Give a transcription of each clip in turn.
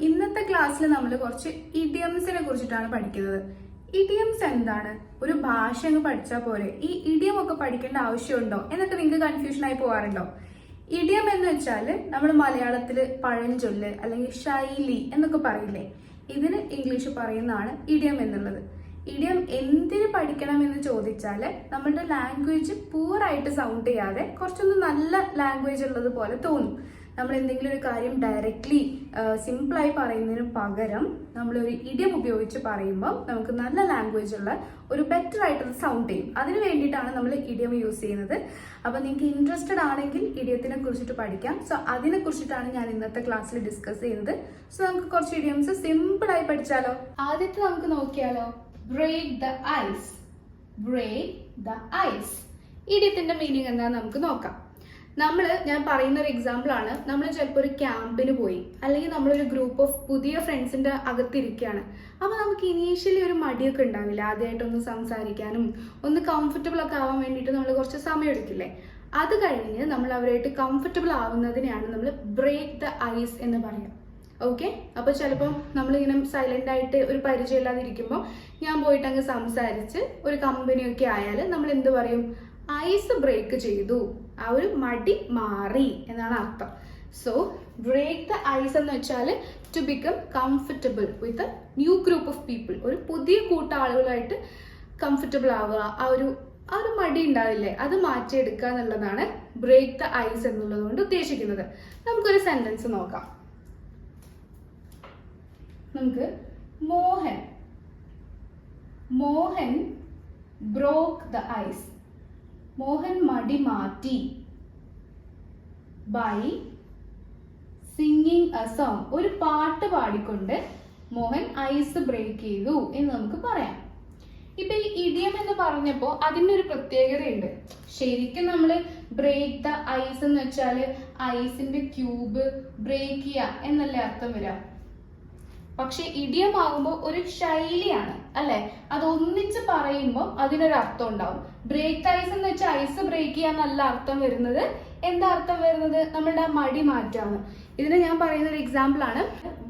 ഇന്നത്തെ ക്ലാസ്സിൽ നമ്മൾ കുറച്ച് ഇഡിയംസിനെ കുറിച്ചിട്ടാണ് പഠിക്കുന്നത്. ഇഡിയംസ് എന്താണ്? ഒരു ഭാഷ അങ്ങ് പഠിച്ചാൽ പോലെ ഈ ഇഡിയം ഒക്കെ പഠിക്കേണ്ട ആവശ്യമുണ്ടോ? എന്നൊക്കെ നിങ്ങൾക്ക് കൺഫ്യൂഷൻ ആയി പോകാറുണ്ടോ ഇഡിയം എന്ന് വെച്ചാൽ നമ്മൾ മലയാളത്തിൽ പഴഞ്ചൊല്ല് അല്ലെങ്കിൽ ശൈലി എന്നൊക്കെ പറയില്ലേ? ഇതിന് ഇംഗ്ലീഷ് പറയുന്നതാണ് ഇഡിയം എന്നുള്ളത്. ഇഡിയം എന്തിന് പഠിക്കണം എന്ന് ചോദിച്ചാൽ നമ്മുടെ ലാംഗ്വേജ് പൂറായിട്ട് സൗണ്ട് ചെയ്യാതെ കുറച്ചൊന്ന് നല്ല ലാംഗ്വേജ് ഉള്ളത് പോലെ തോന്നും. നമ്മൾ എന്തെങ്കിലും ഒരു കാര്യം ഡയറക്റ്റ്ലി സിമ്പിളായി പറയുന്നതിന് പകരം നമ്മളൊരു ഇഡിയം ഉപയോഗിച്ച് പറയുമ്പോൾ നമുക്ക് നല്ല ലാംഗ്വേജ് ഉള്ള ഒരു ബെറ്റർ ആയിട്ടുള്ള സൗണ്ട് ചെയ്യും. അതിന് വേണ്ടിയിട്ടാണ് നമ്മൾ ഇഡിയം യൂസ് ചെയ്യുന്നത്. അപ്പോൾ നിങ്ങൾക്ക് ഇൻട്രസ്റ്റഡ് ആണെങ്കിൽ ഇഡിയത്തിനെ കുറിച്ചിട്ട് പഠിക്കാം. സോ അതിനെ കുറിച്ചിട്ടാണ് ഞാൻ ഇന്നത്തെ ക്ലാസ്സിൽ ഡിസ്കസ് ചെയ്യുന്നത്. സോ നമുക്ക് കുറച്ച് ഇഡിയംസ് സിമ്പിളായി പഠിച്ചാലോ? ആദ്യത്തെ നമുക്ക് നോക്കിയാലോ? Break the ice break the ice ഇഡിയത്തിന്റെ meaning എന്താണെന്ന് നമുക്ക് നോക്കാം. നമ്മൾ ഞാൻ പറയുന്ന ഒരു എക്സാമ്പിൾ ആണ്. നമ്മൾ ചിലപ്പോൾ ഒരു ക്യാമ്പിന് പോയി. അല്ലെങ്കിൽ നമ്മളൊരു ഗ്രൂപ്പ് ഓഫ് പുതിയ ഫ്രണ്ട്സിന്റെ അകത്തിരിക്കുകയാണ് അപ്പോൾ നമുക്ക് ഇനീഷ്യലി ഒരു മടിയൊക്കെ ഉണ്ടാവില്ല. ആദ്യമായിട്ടൊന്ന് സംസാരിക്കാനും ഒന്ന് കംഫർട്ടബിൾ ഒക്കെ ആവാൻ വേണ്ടിയിട്ട് നമ്മൾ കുറച്ച് സമയം എടുക്കില്ലേ അത് കഴിഞ്ഞ് നമ്മൾ അവരായിട്ട് കംഫർട്ടബിൾ ആവുന്നതിനെയാണ് നമ്മൾ ബ്രേക്ക് ദ ഐസ് എന്ന് പറയുന്നത് ഓക്കെ അപ്പോൾ ചിലപ്പം നമ്മളിങ്ങനെ സൈലന്റ് ആയിട്ട് ഒരു പരിചയമില്ലാതിരിക്കുമ്പോൾ ഞാൻ പോയിട്ട് അങ്ങ് സംസാരിച്ച് ഒരു കമ്പനിയൊക്കെ ആയാൽ നമ്മൾ എന്ത് പറയും? ഐസ് ബ്രേക്ക് ചെയ്തു. ആ ഒരു മടി മാറി എന്നാണ് അർത്ഥം. സോ ബ്രേക്ക് ദ ഐസ് എന്ന് വെച്ചാൽ to become comfortable with a new group of people ഒരു പുതിയ കൂട്ട ആളുകളായിട്ട് കംഫർട്ടബിൾ ആവുക ആ ഒരു ആ ഒരു മടി ഉണ്ടാവില്ലേ അത് മാറ്റിയെടുക്കുക എന്നുള്ളതാണ് ബ്രേക്ക് ദ ഐസ് എന്നുള്ളത് കൊണ്ട് ഉദ്ദേശിക്കുന്നത്. നമുക്കൊരു സെന്റൻസ് നോക്കാം. നമുക്ക് Mohan Mohan broke the ice Mohan മടി മാറ്റി. ബൈ സിംഗിങ് എ സോങ് ഒരു പാട്ട് പാടിക്കൊണ്ട് മോഹൻ ഐസ് ബ്രേക്ക് ചെയ്തു എന്ന് നമുക്ക് പറയാം. ഇപ്പൊ ഈ ഇടിയം എന്ന് പറഞ്ഞപ്പോ അതിനൊരു പ്രത്യേകതയുണ്ട്. ശരിക്കും നമ്മൾ ബ്രേക്ക് ദ ഐസ് എന്ന് വെച്ചാൽ ഐസിന്റെ ക്യൂബ് ബ്രേക്ക് ചെയ്യുക എന്നല്ലേ അർത്ഥം വരാം പക്ഷെ ഇടിയമാകുമ്പോൾ ഒരു ശൈലിയാണ് അല്ലെ? അത് ഒന്നിച്ച് പറയുമ്പോൾ അതിനൊരു അർത്ഥം ഉണ്ടാവും. ബ്രേക്ക് ഐസ് എന്ന് വെച്ചാൽ ഐസ് ബ്രേക്ക് ചെയ്യാന്നല്ല അർത്ഥം വരുന്നത്. എന്താ അർത്ഥം വരുന്നത്? നമ്മളുടെ മടി മാറ്റാണ്. ഇതിന് ഞാൻ പറയുന്ന ഒരു എക്സാമ്പിൾ ആണ്.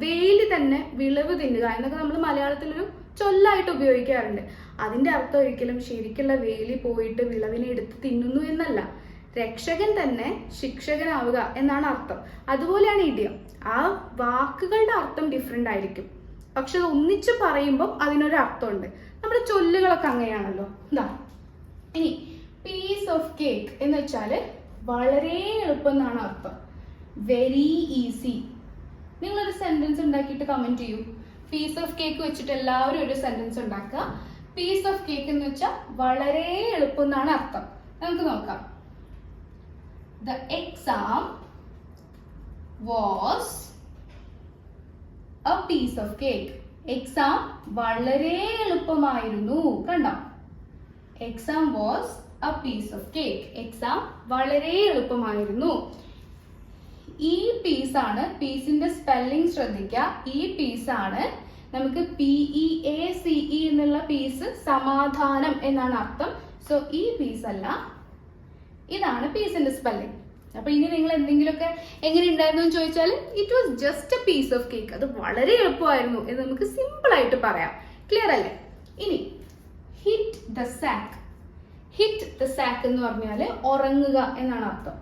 വേലി തന്നെ വിളവ് തിന്നുക എന്നൊക്കെ നമ്മൾ മലയാളത്തിലൊരു ചൊല്ലായിട്ട് ഉപയോഗിക്കാറുണ്ട്. അതിന്റെ അർത്ഥം ഒരിക്കലും ശരിക്കുള്ള വേലി പോയിട്ട് വിളവിനെ എടുത്ത് തിന്നുന്നു എന്നല്ല. രക്ഷകൻ തന്നെ ശിക്ഷകനാവുക എന്നാണ് അർത്ഥം. അതുപോലെയാണ് ഇഡിയം ആ വാക്കുകളുടെ അർത്ഥം ഡിഫറെന്റ് ആയിരിക്കും. പക്ഷെ അത് ഒന്നിച്ച് പറയുമ്പോൾ അതിനൊരു അർത്ഥമുണ്ട്. നമ്മുടെ ചൊല്ലുകളൊക്കെ അങ്ങനെയാണല്ലോ. എന്താ ഇനി പീസ് ഓഫ് കേക്ക് എന്ന് വെച്ചാൽ വളരെ എളുപ്പം എന്നാണ് അർത്ഥം. വെരി ഈസി നിങ്ങളൊരു സെന്റൻസ് ഉണ്ടാക്കിയിട്ട് കമന്റ് ചെയ്യൂ. പീസ് ഓഫ് കേക്ക് വെച്ചിട്ട് എല്ലാവരും ഒരു സെന്റൻസ് ഉണ്ടാക്കുക. പീസ് ഓഫ് കേക്ക് എന്ന് വെച്ചാൽ വളരെ എളുപ്പം എന്നാണ് അർത്ഥം. നമുക്ക് നോക്കാം. The exam was a piece of cake. Exam വളരെ എളുപ്പമായിരുന്നു. കണ്ടോ? Exam was a piece of cake exam വളരെ എളുപ്പമായിരുന്നു. ഈ പീസാണ് പീസിന്റെ സ്പെല്ലിംഗ് ശ്രദ്ധിക്കുക. ഈ പീസാണ് നമുക്ക് P E A C E എന്നുള്ള പീസ് സമാധാനം എന്നാണ് അർത്ഥം. സോ ഈ പീസ് അല്ല ഇതാണ് പീസിന്റെ സ്പെല്ലിംഗ് അപ്പൊ ഇനി നിങ്ങൾ എന്തെങ്കിലുമൊക്കെ എങ്ങനെ ഉണ്ടായിരുന്നു എന്ന് ചോദിച്ചാൽ it was just a piece of cake അത് വളരെ എളുപ്പമായിരുന്നു എന്ന് നമുക്ക് സിമ്പിൾ ആയിട്ട് പറയാം. ക്ലിയർ അല്ലേ? ഇനി hit the sack hit the sack എന്ന് പറഞ്ഞാൽ ഉറങ്ങുക എന്നാണ് അർത്ഥം.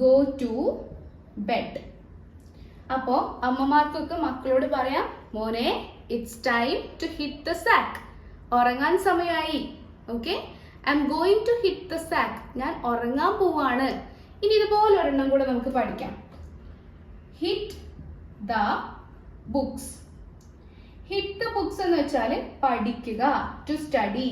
ഗോ ടു ബെഡ് അപ്പോ അമ്മമാർക്കൊക്കെ മക്കളോട് പറയാം മോനെ it's time to hit the sack ഉറങ്ങാൻ സമയമായി okay I am going to hit the sack ഞാൻ ഉറങ്ങാൻ പോവാണ്. ഇനി ഇതുപോലെ ഒരെണ്ണം കൂടെ നമുക്ക് പഠിക്കാം. Hit the books hit the books എന്ന് വെച്ചാൽ പഠിക്കുക ടു സ്റ്റഡി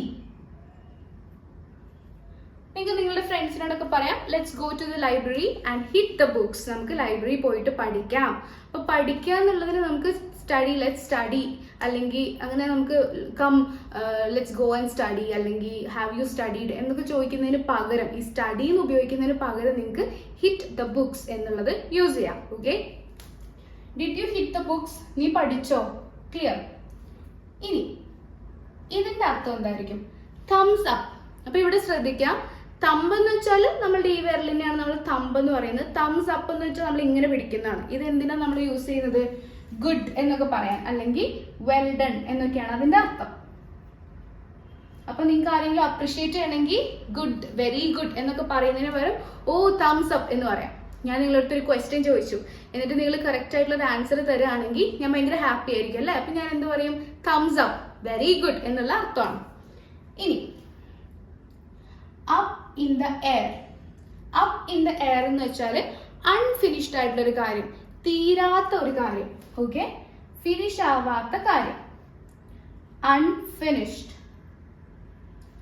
നിങ്ങൾക്ക് നിങ്ങളുടെ ഫ്രണ്ട്സിനോടൊക്കെ പറയാം let's go to the library and hit the books നമുക്ക് ലൈബ്രറി പോയിട്ട് പഠിക്കാം. അപ്പോൾ പഠിക്കുക എന്നുള്ളതിന് നമുക്ക് സ്റ്റഡി ലെറ്റ് സ്റ്റഡി അല്ലെങ്കിൽ അങ്ങനെ നമുക്ക് come let's go and study അല്ലെങ്കിൽ ഹാവ് യു സ്റ്റഡീഡ് എന്നൊക്കെ ചോദിക്കുന്നതിന് പകരം ഈ സ്റ്റഡി എന്ന് ഉപയോഗിക്കുന്നതിന് പകരം നിങ്ങൾക്ക് ഹിറ്റ് ദ ബുക്സ് എന്നുള്ളത് യൂസ് ചെയ്യാം okay did you hit the books നീ പഠിച്ചോ? ക്ലിയർ ഇനി ഇതിന്റെ അർത്ഥം എന്തായിരിക്കും? തംസ് അപ്പ് അപ്പൊ ഇവിടെ ശ്രദ്ധിക്കാം. തമ്പ് എന്ന് വെച്ചാൽ നമ്മളുടെ ഈ വിരലിനെയാണ് നമ്മൾ തമ്പ് എന്ന് പറയുന്നത്. തംസ് അപ്പ് എന്ന് വെച്ചാൽ നമ്മൾ ഇങ്ങനെ പിടിക്കുന്നതാണ്. ഇത് എന്തിനാണ് നമ്മൾ യൂസ് ചെയ്യുന്നത്? ഗുഡ് എന്നൊക്കെ പറയാൻ അല്ലെങ്കിൽ വെൽ ഡൺ എന്നൊക്കെയാണ് അതിന്റെ അർത്ഥം. അപ്പൊ നിങ്ങൾക്ക് ആരെങ്കിലും അപ്രിഷിയേറ്റ് ചെയ്യണമെങ്കിൽ ഗുഡ് വെരി ഗുഡ് എന്നൊക്കെ പറയുന്നതിന് പകരം ഓ തംസ് അപ്പ് എന്ന് പറയാം. ഞാൻ നിങ്ങളടുത്ത് ഒരു ക്വസ്റ്റ്യൻ ചോദിച്ചു. എന്നിട്ട് നിങ്ങൾ കറക്റ്റ് ആയിട്ടുള്ള ഒരു ആൻസർ തരുകയാണെങ്കിൽ ഞാൻ ഭയങ്കര ഹാപ്പി ആയിരിക്കും അല്ലേ? അപ്പൊ ഞാൻ എന്ത് പറയും? തംസ് അപ്പ് വെരി ഗുഡ് എന്നുള്ള അർത്ഥമാണ്. ഇനി up in the air up in the air എന്ന് വെച്ചാൽ അൺഫിനിഷ്ഡ് ആയിട്ടുള്ള ഒരു കാര്യം. തീരാത്ത ഒരു കാര്യം. ഓക്കെ ഫിനിഷ് ആവാത്ത കാര്യം. അൺഫിനിഷ്ഡ്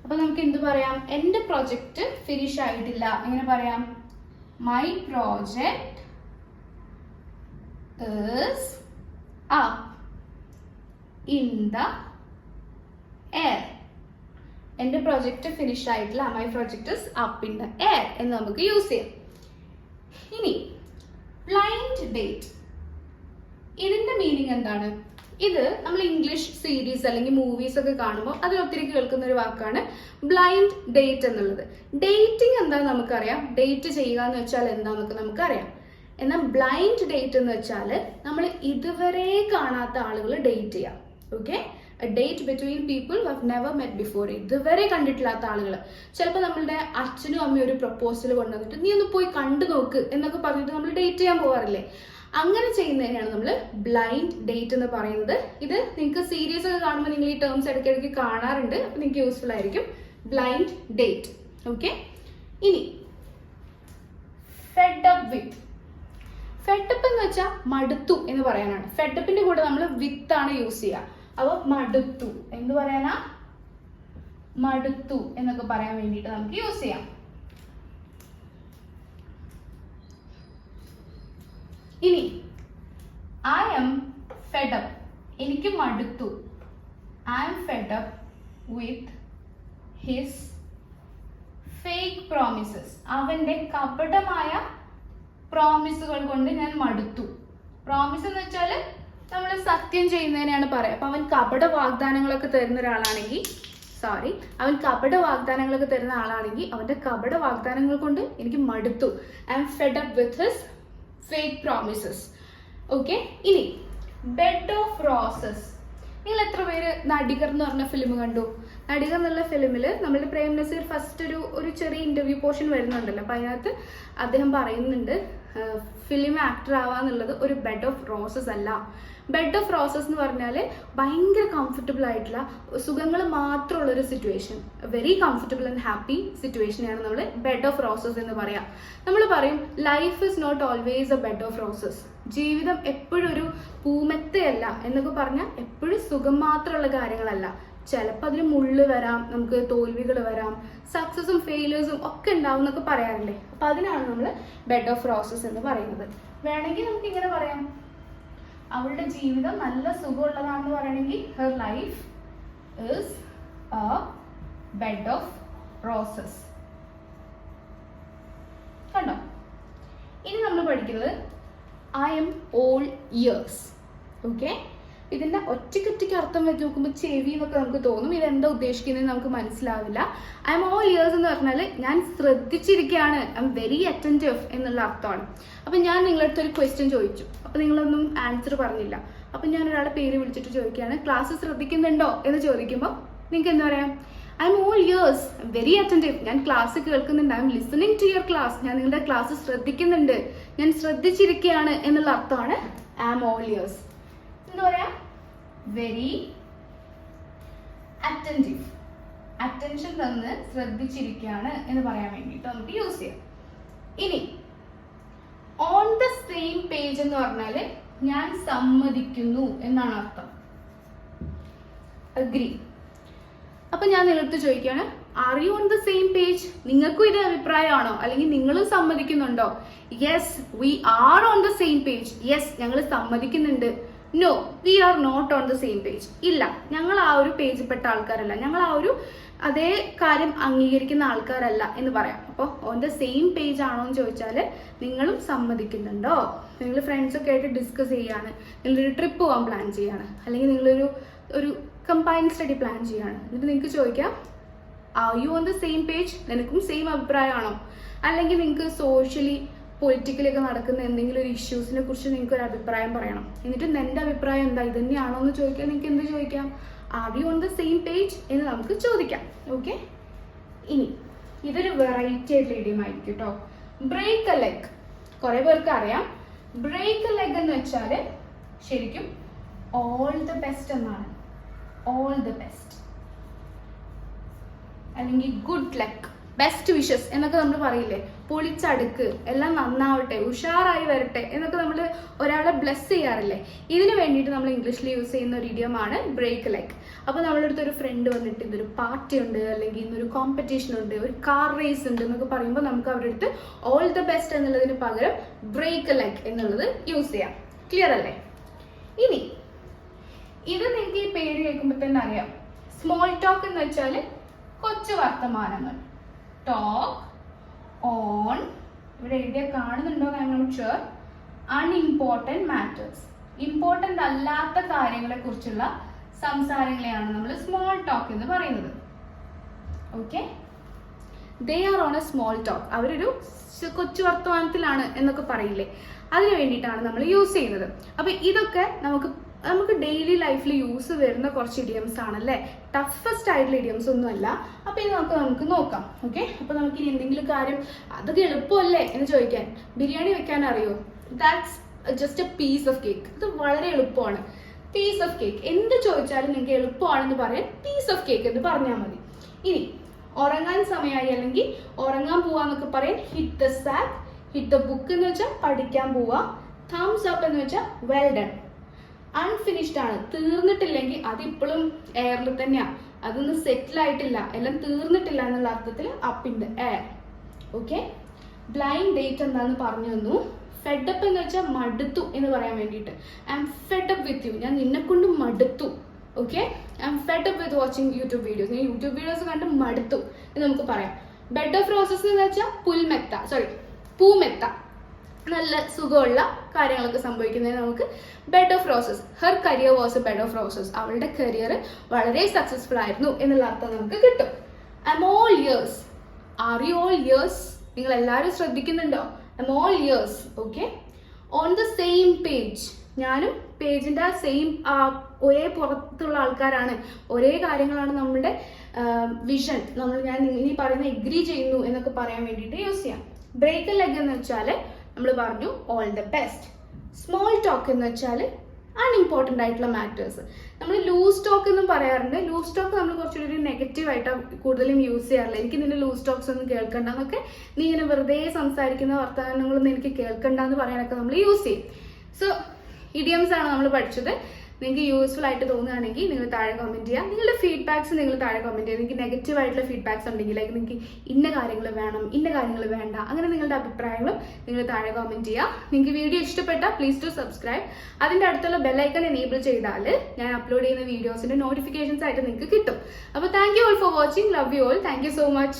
അപ്പൊ നമുക്ക് എന്ത് പറയാം? എന്റെ പ്രോജക്റ്റ് ഫിനിഷ് ആയിട്ടില്ല. എങ്ങനെ പറയാം? My project is up in the air. എന്റെ പ്രോജക്റ്റ് ഫിനിഷ് ആയിട്ടില്ല. My project is up in the air എന്ന് നമുക്ക് യൂസ് ചെയ്യാം. ഇനി ബ്ലൈൻഡ് ഡേറ്റ് ഇതിന്റെ മീനിങ് എന്താണ്? ഇത് നമ്മൾ ഇംഗ്ലീഷ് സീരീസ് അല്ലെങ്കിൽ മൂവീസ് ഒക്കെ കാണുമ്പോൾ അതിൽ ഒത്തിരി കേൾക്കുന്ന ഒരു വാക്കാണ് ബ്ലൈൻഡ് ഡേറ്റ് എന്നുള്ളത്. ഡേറ്റിംഗ് എന്താന്ന് നമുക്കറിയാം? ഡേറ്റ് ചെയ്യുക എന്ന് വെച്ചാൽ എന്താന്നൊക്കെ നമുക്കറിയാം. എന്നാൽ ബ്ലൈൻഡ് ഡേറ്റ് എന്ന് വെച്ചാൽ നമ്മൾ ഇതുവരെ കാണാത്ത ആളുകൾ ഡേറ്റ് ചെയ്യാം. Okay date between people have never met before ഇതുവരെ കണ്ടിട്ടില്ലാത്ത ആളുകൾ ചിലപ്പോൾ നമ്മളുടെ അച്ഛനും അമ്മയും ഒരു പ്രപ്പോസൽ കൊണ്ടുവന്നിട്ട് നീ ഒന്ന് പോയി കണ്ടു നോക്ക് എന്നൊക്കെ പറഞ്ഞിട്ട് നമ്മൾ ഡേറ്റ് ചെയ്യാൻ പോകാറില്ലേ അങ്ങനെ ചെയ്യുന്നതിനാണ് നമ്മൾ ബ്ലൈൻഡ് ഡേറ്റ് എന്ന് പറയുന്നത്. ഇത് നിങ്ങൾക്ക് സീരീസ് ഒക്കെ കാണുമ്പോൾ നിങ്ങൾ ഈ ടേംസ് ഇടയ്ക്കിടയ്ക്ക് കാണാറുണ്ട്. അപ്പം നിങ്ങൾക്ക് യൂസ്ഫുൾ ആയിരിക്കും. ബ്ലൈൻഡ് ഡേറ്റ് ഓക്കെ ഇനി fed up with fed up എന്ന് വെച്ചാൽ മടുത്തു എന്ന് പറയാനാണ്. ഫെഡപ്പിന്റെ കൂടെ നമ്മൾ വിത്ത് ആണ് യൂസ് ചെയ്യുക. അപ്പൊ മടുത്തു. എന്ത് പറയാനാ? മടുത്തു എന്നൊക്കെ പറയാൻ വേണ്ടിയിട്ട് നമുക്ക് യൂസ് ചെയ്യാം. ഇനി ഐ എം ഫെഡപ്പ് എനിക്ക് മടുത്തു. I am fed up with his fake promises അവന്റെ കപടമായ പ്രോമിസുകൾ കൊണ്ട് ഞാൻ മടുത്തു. പ്രോമിസ് എന്ന് വെച്ചാൽ നമ്മൾ സത്യം ചെയ്യുന്നതിനെയാണ് പറയാം അപ്പൊ അവൻ കപട വാഗ്ദാനങ്ങളൊക്കെ തരുന്ന ഒരാളാണെങ്കിൽ സോറി അവൻ കപട വാഗ്ദാനങ്ങളൊക്കെ തരുന്ന ആളാണെങ്കിൽ അവന്റെ കപട വാഗ്ദാനങ്ങൾ കൊണ്ട് എനിക്ക് മടുത്തു. I am fed up with his fake promises okay ഇനി ബെഡ് ഓഫ് റോസസ് നിങ്ങൾ എത്ര പേര് നടികർ എന്ന് പറഞ്ഞ ഫിലിം കണ്ടു? നടികർ എന്നുള്ള ഫിലിമിൽ നമ്മുടെ പ്രേം നസീർ ഫസ്റ്റ് ഒരു ഒരു ചെറിയ ഇന്റർവ്യൂ പോർഷൻ വരുന്നുണ്ടല്ലോ. അപ്പൊ അതിനകത്ത് അദ്ദേഹം പറയുന്നുണ്ട് ഫിലിം ആക്ടർ ആവാന്നുള്ളത് ഒരു ബെഡ് ഓഫ് റോസസ് അല്ല. ബെഡ് ഓഫ് റോസസ് എന്ന് പറഞ്ഞാൽ ഭയങ്കര കംഫർട്ടബിൾ ആയിട്ടുള്ള സുഖങ്ങൾ മാത്രമുള്ള ഒരു situation very comfortable and happy സിറ്റുവേഷനെയാണ് നമ്മൾ ബെഡ് ഓഫ് റോസസ് എന്ന് പറയാം. നമ്മൾ പറയും life is not always a bed of roses ജീവിതം എപ്പോഴും ഒരു പൂമെത്തയല്ല എന്നൊക്കെ പറഞ്ഞാൽ എപ്പോഴും സുഖം മാത്രമുള്ള കാര്യങ്ങളല്ല. ചിലപ്പോൾ അതിന് മുള്ള് വരാം നമുക്ക് തോൽവികൾ വരാം സക്സസും ഫെയിലേഴ്സും ഒക്കെ ഉണ്ടാവും എന്നൊക്കെ പറയാറില്ലേ അപ്പൊ അതിനാണ് നമ്മൾ ബെഡ് ഓഫ് റോസസ് എന്ന് പറയുന്നത്. വേണമെങ്കിൽ നമുക്ക് ഇങ്ങനെ പറയാം. അവളുടെ ജീവിതം നല്ല സുഖമുള്ളതാണെന്ന് പറയണമെങ്കിൽ her life is a bed of roses കണ്ടോ? ഇനി നമ്മൾ പഠിക്കുന്നത് I am all ears okay ഇതിന്റെ ഒറ്റയ്ക്കൊറ്റയ്ക്ക് അർത്ഥം വെച്ച് നോക്കുമ്പോൾ ചെവി എന്നൊക്കെ നമുക്ക് തോന്നും. ഇത് എന്താ ഉദ്ദേശിക്കുന്നത് നമുക്ക് മനസ്സിലാവില്ല. ഐ എം ഓൾ ഇയേഴ്സ് എന്ന് പറഞ്ഞാൽ ഞാൻ ശ്രദ്ധിച്ചിരിക്കുകയാണ്. ഐ എം വെരി അറ്റന്റീവ് എന്നുള്ള അർത്ഥമാണ്. അപ്പം ഞാൻ നിങ്ങളടുത്ത് ഒരു ക്വസ്റ്റ്യൻ ചോദിച്ചു. അപ്പം നിങ്ങളൊന്നും ആൻസർ പറഞ്ഞില്ല. അപ്പം ഞാൻ ഒരാളെ പേര് വിളിച്ചിട്ട് ചോദിക്കുകയാണ് ക്ലാസ് ശ്രദ്ധിക്കുന്നുണ്ടോ? എന്ന് ചോദിക്കുമ്പോൾ നിങ്ങൾക്ക് എന്താ പറയാം? I am all ears very attentive ഞാൻ ക്ലാസ് കേൾക്കുന്നുണ്ട്. I am listening to your class ഞാൻ നിങ്ങളുടെ ക്ലാസ് ശ്രദ്ധിക്കുന്നുണ്ട്. ഞാൻ ശ്രദ്ധിച്ചിരിക്കുകയാണ് എന്നുള്ള അർത്ഥമാണ് ഐ എം ഓൾ ഇയേഴ്സ് എന്താ പറയാ വെരി അറ്റന്റീവ് അറ്റൻഷൻ തന്ന് ശ്രദ്ധിച്ചിരിക്കുകയാണ് എന്ന് പറയാൻ വേണ്ടിയിട്ട് നമുക്ക് യൂസ് ചെയ്യാം. ഇനി ഓൺ ദ സെയിം പേജ് എന്ന് പറഞ്ഞാൽ ഞാൻ സമ്മതിക്കുന്നു എന്നാണ് അർത്ഥം. അഗ്രി അപ്പൊ ഞാൻ നിങ്ങളടുത്ത് ചോദിക്കുകയാണ് are you on the same page നിങ്ങൾക്കും ഇത് അഭിപ്രായമാണോ? അല്ലെങ്കിൽ നിങ്ങളും സമ്മതിക്കുന്നുണ്ടോ? Yes we are on the same page yes ഞങ്ങൾ സമ്മതിക്കുന്നുണ്ട്. No we are not on the same page ഇല്ല ഞങ്ങൾ ആ ഒരു പേജിൽ പെട്ട ആൾക്കാരല്ല. ഞങ്ങൾ ആ ഒരു അതേ കാര്യം അംഗീകരിക്കുന്ന ആൾക്കാരല്ല എന്ന് പറയാം. അപ്പോൾ ഓൺ ദ സെയിം പേജ് ആണോ എന്ന് ചോദിച്ചാൽ നിങ്ങളും സമ്മതിക്കുന്നുണ്ടോ? നിങ്ങൾ ഫ്രണ്ട്സൊക്കെ ആയിട്ട് ഡിസ്കസ് ചെയ്യാണ്. നിങ്ങളൊരു ട്രിപ്പ് പോകാൻ പ്ലാൻ ചെയ്യാണ്. അല്ലെങ്കിൽ നിങ്ങളൊരു ഒരു കമ്പൈൻ സ്റ്റഡി പ്ലാൻ ചെയ്യാണ്. എന്നിട്ട് നിങ്ങൾക്ക് ചോദിക്കാം are you on the same page നിനക്കും സെയിം അഭിപ്രായമാണോ? അല്ലെങ്കിൽ നിങ്ങൾക്ക് സോഷ്യലി പൊളിറ്റിക്കലൊക്കെ നടക്കുന്ന എന്തെങ്കിലും ഒരു ഇഷ്യൂസിനെ കുറിച്ച് നിങ്ങൾക്ക് ഒരു അഭിപ്രായം പറയണം. എന്നിട്ട് എന്റെ അഭിപ്രായം എന്താ? ഇത് തന്നെയാണോ എന്ന് ചോദിക്കാൻ നിങ്ങൾക്ക് എന്ത് ചോദിക്കാം? Are on the same page എന്ന് നമുക്ക് ചോദിക്കാം. ഓക്കെ ഇനി ഇതൊരു വെറൈറ്റി ആയിട്ടുള്ള ഇടിയും ആയിരിക്കും കേട്ടോ ബ്രേക്ക് എ ലെഗ് കുറെ പേർക്ക് അറിയാം. ബ്രേക്ക് എ ലെഗ് എന്ന് വെച്ചാൽ ശരിക്കും ഓൾ ദ ബെസ്റ്റ് എന്നാണ്. ഓൾ ദ ബെസ്റ്റ് അല്ലെങ്കിൽ ഗുഡ് ലക്ക് ബെസ്റ്റ് വിഷസ് എന്നൊക്കെ നമ്മൾ പറയില്ലേ? പൊളിച്ചടുക്ക് എല്ലാം നന്നാവട്ടെ ഉഷാറായി വരട്ടെ എന്നൊക്കെ നമ്മൾ ഒരാളെ ബ്ലെസ് ചെയ്യാറില്ലേ? ഇതിന് വേണ്ടിയിട്ട് നമ്മൾ ഇംഗ്ലീഷിൽ യൂസ് ചെയ്യുന്ന ഒരു ഇഡിയമാണ് ബ്രേക്ക് ലൈക്ക് അപ്പോൾ നമ്മളുടെ അടുത്ത് ഒരു ഫ്രണ്ട് വന്നിട്ട് ഇതൊരു പാർട്ടി ഉണ്ട് അല്ലെങ്കിൽ ഇന്നൊരു കോമ്പറ്റീഷൻ ഉണ്ട് ഒരു കാർ റേസ് ഉണ്ട് എന്നൊക്കെ പറയുമ്പോൾ നമുക്ക് അവരുടെ അടുത്ത് ഓൾ ദ ബെസ്റ്റ് എന്നുള്ളതിന് പകരം ബ്രേക്ക് ലൈക്ക് എന്നുള്ളത് യൂസ് ചെയ്യാം. ക്ലിയർ അല്ലേ? ഇനി ഇത് നിങ്ങൾക്ക് ഈ പേര് കേൾക്കുമ്പോൾ തന്നെ അറിയാം. സ്മോൾ ടോക്ക് എന്ന് വെച്ചാൽ കൊച്ചു വർത്തമാനങ്ങൾ. ടോക്ക് ഓൺ ഇവിടെ എഴുതിയ കാണുന്നുണ്ടോ ഷുവർ അൺഇമ്പോർട്ടന്റ് മാറ്റേഴ്സ് ഇമ്പോർട്ടന്റ് അല്ലാത്ത കാര്യങ്ങളെ കുറിച്ചുള്ള സംസാരങ്ങളെയാണ് നമ്മൾ സ്മോൾ ടോക്ക് എന്ന് പറയുന്നത്. Okay they are on a small talk അവരൊരു കൊച്ചു വർത്തമാനത്തിലാണ് എന്നൊക്കെ പറയില്ലേ? അതിന് വേണ്ടിയിട്ടാണ് നമ്മൾ യൂസ് ചെയ്യുന്നത്. അപ്പൊ ഇതൊക്കെ നമുക്ക് നമുക്ക് ഡെയിലി ലൈഫിൽ യൂസ് വരുന്ന കുറച്ച് ഇഡിയംസ് ആണല്ലേ? ടഫസ്റ്റ് ആയിട്ടുള്ള ഇഡിയംസ് ഒന്നും അല്ല അപ്പൊ ഇത് നമുക്ക് നമുക്ക് നോക്കാം. ഓക്കെ അപ്പൊ നമുക്ക് ഇനി എന്തെങ്കിലും കാര്യം അതൊക്കെ എളുപ്പമല്ലേ എന്ന് ചോദിക്കാൻ. ബിരിയാണി വെക്കാൻ അറിയോ? That's just a piece of cake ഇത് വളരെ എളുപ്പമാണ്. പീസ് ഓഫ് കേക്ക് എന്ത് ചോദിച്ചാലും നിങ്ങൾക്ക് എളുപ്പമാണെന്ന് പറയാൻ പീസ് ഓഫ് കേക്ക് എന്ന് പറഞ്ഞാൽ മതി. ഇനി ഉറങ്ങാൻ സമയമായി അല്ലെങ്കിൽ ഉറങ്ങാൻ പോവാന്നൊക്കെ പറയാൻ hit the sack hit the book എന്ന് വെച്ചാൽ പഠിക്കാൻ പോവാ. തംസ് അപ്പ് എന്ന് വെച്ചാൽ വെൽ ഡൺ അൺഫിനിഷ്ഡ് ആണ്. തീർന്നിട്ടില്ലെങ്കിൽ അതിപ്പോഴും എയറിൽ തന്നെയാണ് അതൊന്നും സെറ്റിൽ ആയിട്ടില്ല. എല്ലാം തീർന്നിട്ടില്ല എന്നുള്ള അർത്ഥത്തിൽ up in the air okay blind date എന്താന്ന് പറഞ്ഞു തന്നു. ഫെഡപ്പ് എന്ന് വെച്ചാൽ മടുത്തു എന്ന് പറയാൻ വേണ്ടിയിട്ട്. I am up with you ഞാൻ നിന്നെ കൊണ്ട് മടുത്തു. Okay I am up with watching YouTube videos ഞാൻ യൂട്യൂബ് വീഡിയോസ് കണ്ട് മടുത്തു എന്ന് നമുക്ക് പറയാം. ബെഡ് ഓഫ് റോസസ് എന്ന് വെച്ചാൽ പുൽമെത്ത. സോറി പൂമെത്ത. നല്ല സുഖമുള്ള കാര്യങ്ങളൊക്കെ സംഭവിക്കുന്നതിന് നമുക്ക് bed of roses her career was a bed of roses അവളുടെ കരിയർ വളരെ സക്സസ്ഫുൾ ആയിരുന്നു എന്നുള്ള അർത്ഥം നമുക്ക് കിട്ടും. I am all ears are you all ears നിങ്ങൾ എല്ലാവരും ശ്രദ്ധിക്കുന്നുണ്ടോ? I am all ears okay on the same page ഞാനും പേജിന്റെ ആ സെയിം ഒരേ പുറത്തുള്ള ആൾക്കാരാണ്. ഒരേ കാര്യങ്ങളാണ് നമ്മളുടെ വിഷൻ നമ്മൾ ഞാൻ ഇനി പറയുന്ന എഗ്രി ചെയ്യുന്നു എന്നൊക്കെ പറയാൻ വേണ്ടിയിട്ട് യൂസ് ചെയ്യാം. ബ്രേക്ക് ലെഗ് എന്ന് വെച്ചാൽ നമ്മൾ പറഞ്ഞു all the best small talk എന്ന് വെച്ചാൽ അൺഇമ്പോർട്ടന്റ് ആയിട്ടുള്ള മാറ്റേഴ്സ് നമ്മൾ ലൂസ് ടോക്ക് എന്നും പറയാറുണ്ട്. ലൂസ് ടോക്ക് നമ്മൾ കുറച്ചുകൂടി നെഗറ്റീവ് ആയിട്ടാണ് കൂടുതലും യൂസ് ചെയ്യാറില്ല എനിക്ക് നിന്റെ ലൂസ് ടോക്സ് ഒന്നും കേൾക്കണ്ട എന്നൊക്കെ നീ ഇങ്ങനെ വെറുതെ സംസാരിക്കുന്ന വർത്തമാനങ്ങളൊന്നും എനിക്ക് കേൾക്കണ്ട എന്ന് പറയാനൊക്കെ നമ്മൾ യൂസ് ചെയ്യും. സോ ഇഡിയംസ് ആണ് നമ്മൾ പഠിച്ചത്. നിങ്ങൾക്ക് യൂസ്ഫുൾ ആയിട്ട് തോന്നുകയാണെങ്കിൽ നിങ്ങൾ താഴെ കമന്റ് ചെയ്യുക നിങ്ങളുടെ ഫീഡ്ബാക്സ് നിങ്ങൾ താഴെ കമന്റ് ചെയ്യുക നിങ്ങൾക്ക് നെഗറ്റീവ് ആയിട്ടുള്ള ഫീഡ്ബാക്സ് ഉണ്ടെങ്കിൽ ലൈക്ക് നിങ്ങൾക്ക് ഇന്ന കാര്യങ്ങൾ വേണം ഇന്ന കാര്യങ്ങൾ വേണ്ട അങ്ങനെ നിങ്ങളുടെ അഭിപ്രായങ്ങളും നിങ്ങൾ താഴെ കമന്റ് ചെയ്യുക നിങ്ങൾക്ക് വീഡിയോ ഇഷ്ടപ്പെട്ടാൽ പ്ലീസ് ടു സബ്സ്ക്രൈബ് അതിന്റെ അടുത്തുള്ള ബെല്ലൈക്കൺ എനേബിൾ ചെയ്താൽ ഞാൻ അപ്ലോഡ് ചെയ്യുന്ന വീഡിയോസിന്റെ നോട്ടിഫിക്കേഷൻസ് ആയിട്ട് നിങ്ങൾക്ക് കിട്ടും. അപ്പോൾ thank you all for watching love you all thank you so much